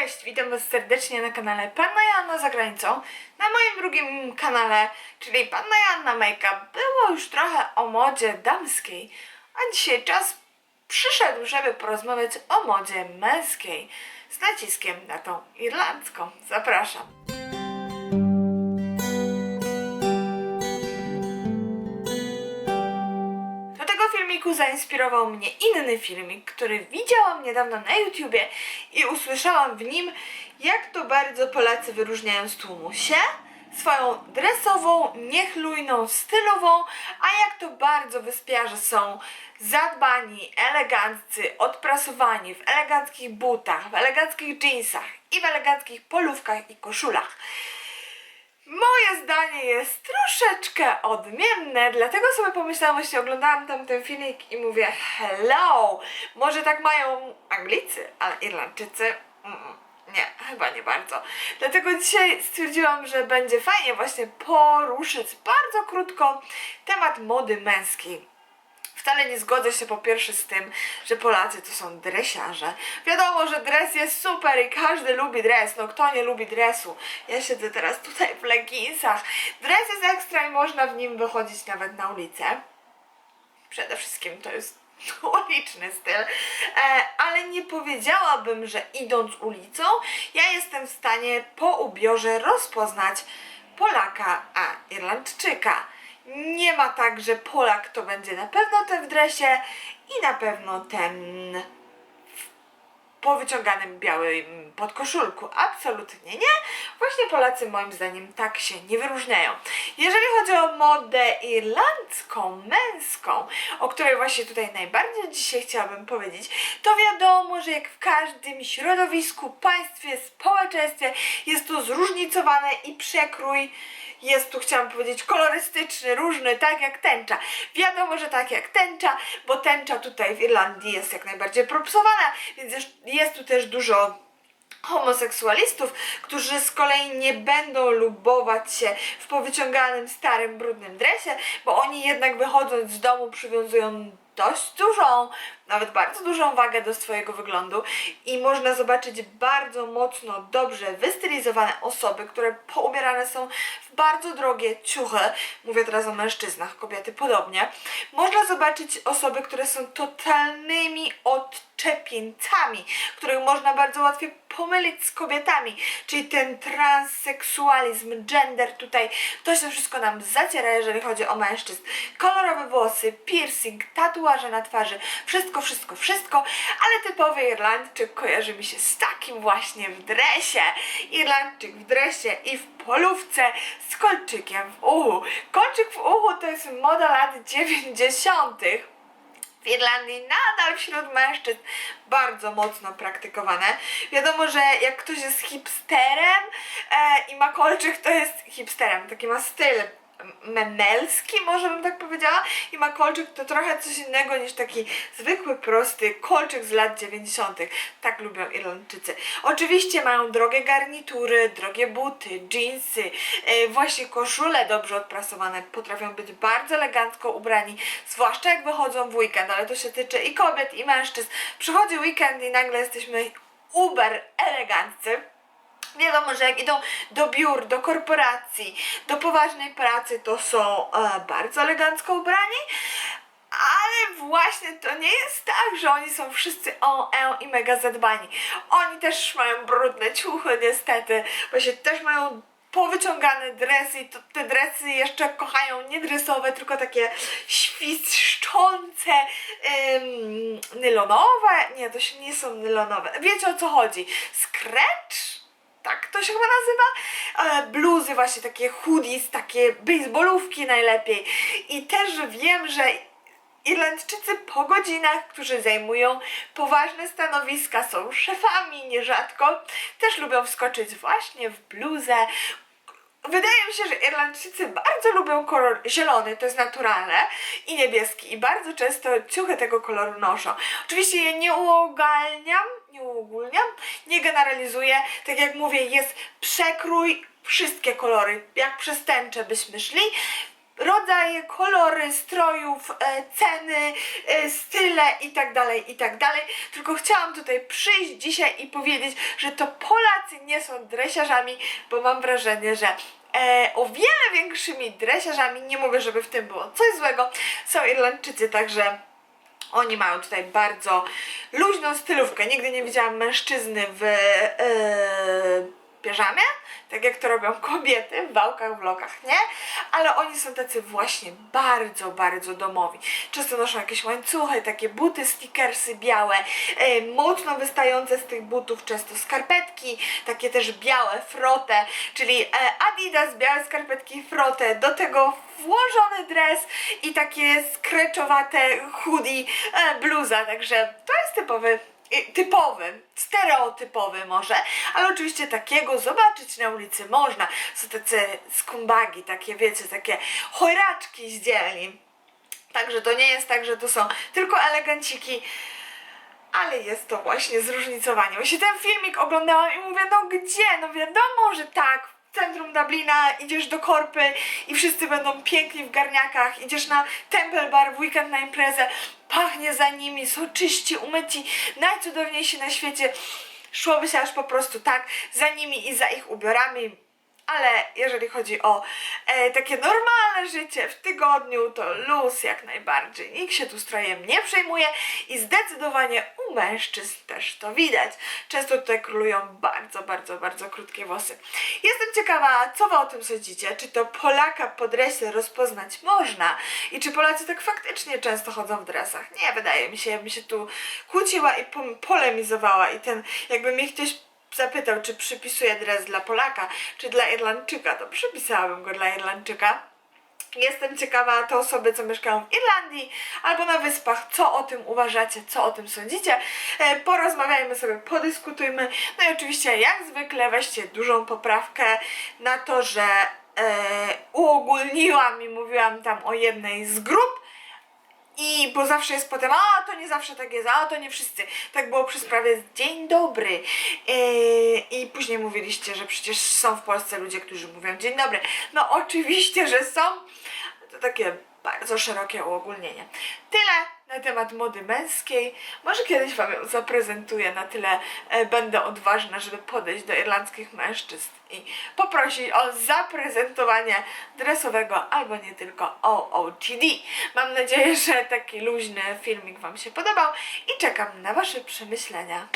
Cześć, witam Was serdecznie na kanale Panna Joanna za granicą. Na moim drugim kanale, czyli Panna Joanna Makeup, było już trochę o modzie damskiej, a dzisiaj czas przyszedł, żeby porozmawiać o modzie męskiej z naciskiem na tą irlandzką. Zapraszam. Zainspirował mnie inny filmik, który widziałam niedawno na YouTubie i usłyszałam w nim, jak to bardzo Polacy wyróżniają z tłumu się, swoją dresową, niechlujną, stylową, a jak to bardzo wyspiarze są zadbani, eleganccy, odprasowani w eleganckich butach, w eleganckich jeansach i w eleganckich polówkach i koszulach. Moje zdanie jest troszeczkę odmienne, dlatego sobie pomyślałam, właśnie oglądałam tam ten filmik i mówię hello, może tak mają Anglicy, ale Irlandczycy mm, nie, chyba nie bardzo. Dlatego dzisiaj stwierdziłam, że będzie fajnie właśnie poruszyć bardzo krótko temat mody męskiej. Wcale nie zgodzę się po pierwsze z tym, że Polacy to są dresiarze. Wiadomo, że dres jest super i każdy lubi dres. No kto nie lubi dresu? Ja siedzę teraz tutaj w leginsach. Dres jest ekstra i można w nim wychodzić nawet na ulicę. Przede wszystkim to jest uliczny styl, e, ale nie powiedziałabym, że idąc ulicą, ja jestem w stanie po ubiorze rozpoznać Polaka, a Irlandczyka. Nie ma tak, że Polak to będzie na pewno ten w dresie i na pewno ten po wyciąganym białym podkoszulku. Absolutnie nie. Właśnie Polacy moim zdaniem tak się nie wyróżniają. Jeżeli chodzi o modę irlandzką, męską, o której właśnie tutaj najbardziej dzisiaj chciałabym powiedzieć, to wiadomo, że jak w każdym środowisku, państwie, społeczeństwie jest to zróżnicowane i przekrój jest tu, chciałam powiedzieć, kolorystyczny, różny, tak jak tęcza. Wiadomo, że tak jak tęcza, bo tęcza tutaj w Irlandii jest jak najbardziej propsowana, więc jest- tu też dużo homoseksualistów, którzy z kolei nie będą lubować się w powyciąganym, starym, brudnym dresie, bo oni jednak wychodząc z domu przywiązują dość dużą, nawet bardzo dużą wagę do swojego wyglądu i można zobaczyć bardzo mocno, dobrze wystylizowane osoby, które poubierane są w bardzo drogie ciuchy. Mówię teraz o mężczyznach, kobiety podobnie. Można zobaczyć osoby, które są totalnymi odczepieńcami, których można bardzo łatwo pomylić z kobietami, czyli ten transseksualizm, gender tutaj, to się wszystko nam zaciera, jeżeli chodzi o mężczyzn. Kolorowe włosy, piercing, tatuaże na twarzy, wszystko, wszystko, wszystko, ale typowy Irlandczyk kojarzy mi się z takim właśnie w dresie. Irlandczyk w dresie i w polówce z kolczykiem w uchu. Kolczyk w uchu to jest moda lat 90 w Irlandii nadal wśród mężczyzn bardzo mocno praktykowane. Wiadomo, że jak ktoś jest hipsterem e, i ma kolczyk, to jest hipsterem. Taki ma styl memelski, może bym tak powiedziała. I ma kolczyk to trochę coś innego niż taki zwykły, prosty kolczyk z lat 90. Tak lubią Irlandczycy. Oczywiście mają drogie garnitury, drogie buty, jeansy, e, właśnie koszule dobrze odprasowane. Potrafią być bardzo elegancko ubrani, zwłaszcza jak wychodzą w weekend, ale to się tyczy i kobiet, i mężczyzn. Przychodzi weekend i nagle jesteśmy uber eleganccy. Wiadomo, że jak idą do biur, do korporacji, do poważnej pracy, to są e, bardzo elegancko ubrani, ale właśnie to nie jest tak, że oni są wszyscy o, e i mega zadbani. Oni też mają brudne ciuchy niestety, właśnie też mają powyciągane dresy i to, te dresy jeszcze kochają nie dresowe, tylko takie świszczące, ym, nylonowe. Nie, to się nie są nylonowe. Wiecie o co chodzi? Scratch? Tak to się chyba nazywa, bluzy właśnie takie hoodies, takie baseballówki najlepiej i też wiem, że Irlandczycy po godzinach, którzy zajmują poważne stanowiska, są szefami nierzadko, też lubią wskoczyć właśnie w bluzę. Wydaje mi się, że Irlandczycy bardzo lubią kolor zielony, to jest naturalne, i niebieski, i bardzo często ciuchy tego koloru noszą. Oczywiście je nie uogalniam, nie uogólniam, nie generalizuję. Tak jak mówię, jest przekrój, wszystkie kolory, jak przez tęczę byśmy szli. rodzaje, kolory strojów, e, ceny, e, style i tak dalej, i tak. Tylko chciałam tutaj przyjść dzisiaj i powiedzieć, że to Polacy nie są dresiarzami, bo mam wrażenie, że e, o wiele większymi dresiarzami, nie mówię, żeby w tym było coś złego, są Irlandczycy, także oni mają tutaj bardzo luźną stylówkę. Nigdy nie widziałam mężczyzny w yy, piżamie, tak jak to robią kobiety w wałkach, w lokach, nie? Ale oni są tacy właśnie bardzo, bardzo domowi. Często noszą jakieś łańcuchy, takie buty, sneakersy białe, e, mocno wystające z tych butów, często skarpetki, takie też białe, frotę, czyli e, Adidas, białe skarpetki, frotę, do tego włożony dres i takie skreczowate hoodie, e, bluza, także to jest typowy i- typowy, stereotypowy może, ale oczywiście takiego zobaczyć na ulicy można. Są tacy skumbagi, takie wiecie, takie chojraczki z dzielni. Także to nie jest tak, że to są tylko eleganciki, ale jest to właśnie zróżnicowanie. Właśnie ten filmik oglądałam i mówię, no gdzie? No wiadomo, że tak, centrum Dublina idziesz do korpy i wszyscy będą piękni w garniakach, idziesz na Temple Bar w weekend na imprezę, pachnie za nimi, są czyści, umyci, najcudowniejsi na świecie. Szłoby się aż po prostu tak za nimi i za ich ubiorami. Ale jeżeli chodzi o e, takie normalne życie w tygodniu, to luz jak najbardziej. Nikt się tu strojem nie przejmuje i zdecydowanie u mężczyzn też to widać. Często tutaj królują bardzo, bardzo, bardzo krótkie włosy. Jestem ciekawa, co wy o tym sądzicie? Czy to Polaka po dresie rozpoznać można? I czy Polacy tak faktycznie często chodzą w dresach? Nie, wydaje mi się, ja bym się tu kłóciła i polemizowała i ten, jakby mnie ktoś zapytał, czy przypisuję dres dla Polaka, czy dla Irlandczyka, to przypisałabym go dla Irlandczyka. Jestem ciekawa, te osoby, co mieszkają w Irlandii albo na wyspach, co o tym uważacie, co o tym sądzicie. E, porozmawiajmy sobie, podyskutujmy. No i oczywiście, jak zwykle, weźcie dużą poprawkę na to, że e, uogólniłam i mówiłam tam o jednej z grup. I bo zawsze jest potem, a to nie zawsze tak jest, a to nie wszyscy. Tak było przy sprawie z Dzień dobry. Yy, I później mówiliście, że przecież są w Polsce ludzie, którzy mówią dzień dobry. No oczywiście, że są. To takie bardzo szerokie uogólnienie. Tyle na temat mody męskiej. Może kiedyś Wam ją zaprezentuję, na tyle e, będę odważna, żeby podejść do irlandzkich mężczyzn i poprosić o zaprezentowanie dresowego albo nie tylko OOTD. Mam nadzieję, że taki luźny filmik Wam się podobał i czekam na Wasze przemyślenia.